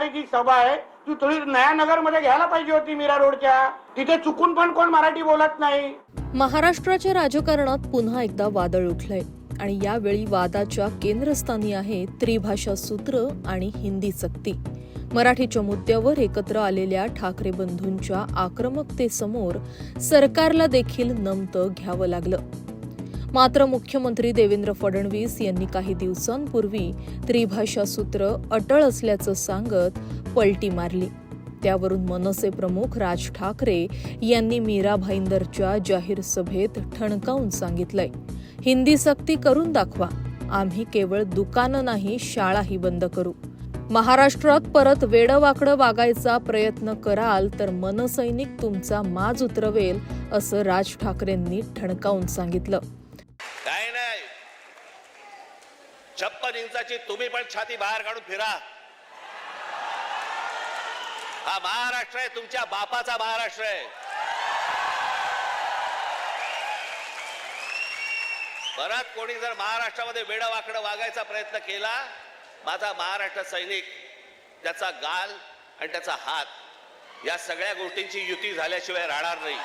जी सभा आहे. ती थोडी नयानगरमध्ये घ्यायला पाहिजे होती मीरा रोडच्या. तिथे चुकून पण कोण मराठी बोलत नाही. महाराष्ट्राच्या राजकारणात पुन्हा एकदा वादळ उठलंय. आणि यावेळी वादाच्या केंद्रस्थानी आहे त्रिभाषा सूत्र आणि हिंदी सक्ती. मराठीच्या मुद्द्यावर एकत्र आलेल्या ठाकरे बंधूंच्या आक्रमकतेसमोर सरकारला देखील नमतं घ्यावं लागलं. मात्र मुख्यमंत्री देवेंद्र फडणवीस यांनी काही दिवसांपूर्वी त्रिभाषा सूत्र अटळ असल्याचं सांगत पलटी मारली. त्यावरून मनसे प्रमुख राज ठाकरे यांनी मीरा भाईंदरच्या जाहीर सभेत ठणकावून सांगितलंय हिंदी सक्ती करून दाखवा. आम्ही केवळ दुकानं नाही शाळाही बंद करू. महाराष्ट्रात परत वेडवाकडं वागायचा प्रयत्न कराल तर मनसैनिक तुमचा माज उतरवेल असं राज ठाकरेंनी ठणकावून सांगितलं. काय नाही. छप्पन इंचाची तुम्ही पण छाती बाहेर काढून फिरा. हा महाराष्ट्र आहे तुमच्या बापाचा महाराष्ट्र आहे. परत कोणी जर महाराष्ट्रामध्ये वेड वाकडं वागायचा प्रयत्न केला माझा महाराष्ट्र सैनिक त्याचा गाल आणि त्याचा हात या सगळ्या गोष्टींची युती झाल्याशिवाय राहणार नाही.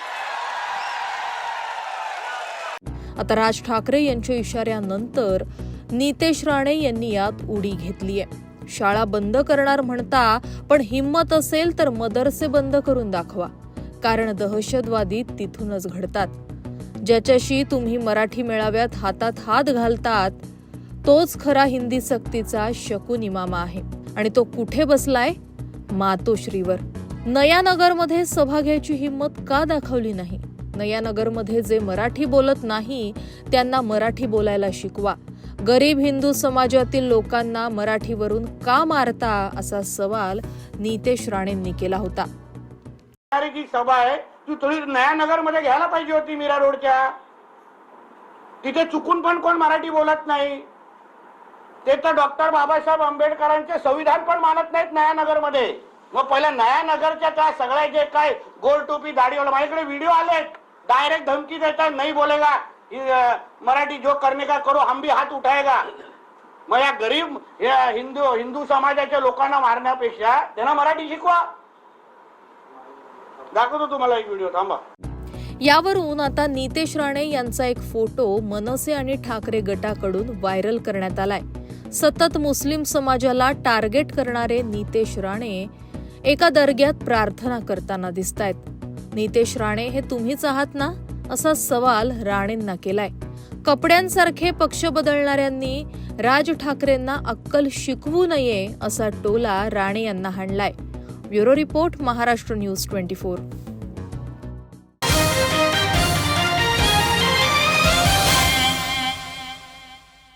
आता राज ठाकरे यांच्या इशाऱ्यानंतर नितेश राणे यांनी यात उडी घेतली आहे. शाळा बंद करणार म्हणता पण हिंमत असेल तर मदरसे बंद करून दाखवा. कारण दहशतवादी तिथूनच घडतात. ज्याच्याशी तुम्ही मराठी मेळाव्यात हातात हात घालतात तोच खरा हिंदी सक्तीचा शकून इमामा आहे. आणि तो कुठे बसलाय? मातोश्रीवर. नयानगरमध्ये सभा घ्यायची हिंमत का दाखवली नाही? नयानगरमध्ये जे मराठी बोलत नाही त्यांना मराठी बोलायला शिकवा. गरीब हिंदू समाजातील लोकांना मराठीवरून का मारता असा सवाल नितेश राणेंनी केला होता. की सभा आहे ती थोडी नयानगरमध्ये घ्यायला पाहिजे होती मीरा रोडच्या. तिथे चुकून पण कोण मराठी बोलत नाही. ते तर डॉक्टर बाबासाहेब आंबेडकरांचे संविधान पण मानत नाहीत नयानगरमध्ये मग पहिल्या नयानगरच्या त्या सगळ्या जे काय गोल टोपी दाढीवाला माझ्याकडे व्हिडिओ आलेत. डायरेक्ट धमकी देता नाही बोलेगा। मराठी जो करने का करो हम भी हात उठाएगा। मग या गरीब या हिंदू हिंदू समाजाच्या लोकांना मारण्यापेक्षा त्यांना मराठी शिकवा. दाखवतो तुम्हाला एक व्हिडिओ थांबा. यावरून आता नितेश राणे यांचा एक फोटो मनसे आणि ठाकरे गटाकडून व्हायरल करण्यात आलाय. सतत मुस्लिम समाजाला टार्गेट करणारे नितेश राणे एका दर्ग्यात प्रार्थना करताना दिसतायत. नितेश राणे हे तुम्हीच आहात ना? असा सवाल राणेंना केलाय. कपड्यांसारखे पक्ष बदलणाऱ्यांनी राज ठाकरेंना अक्कल शिकवू नये असा टोला राणे यांना हाणलाय. Bureau report Maharashtra news twenty four.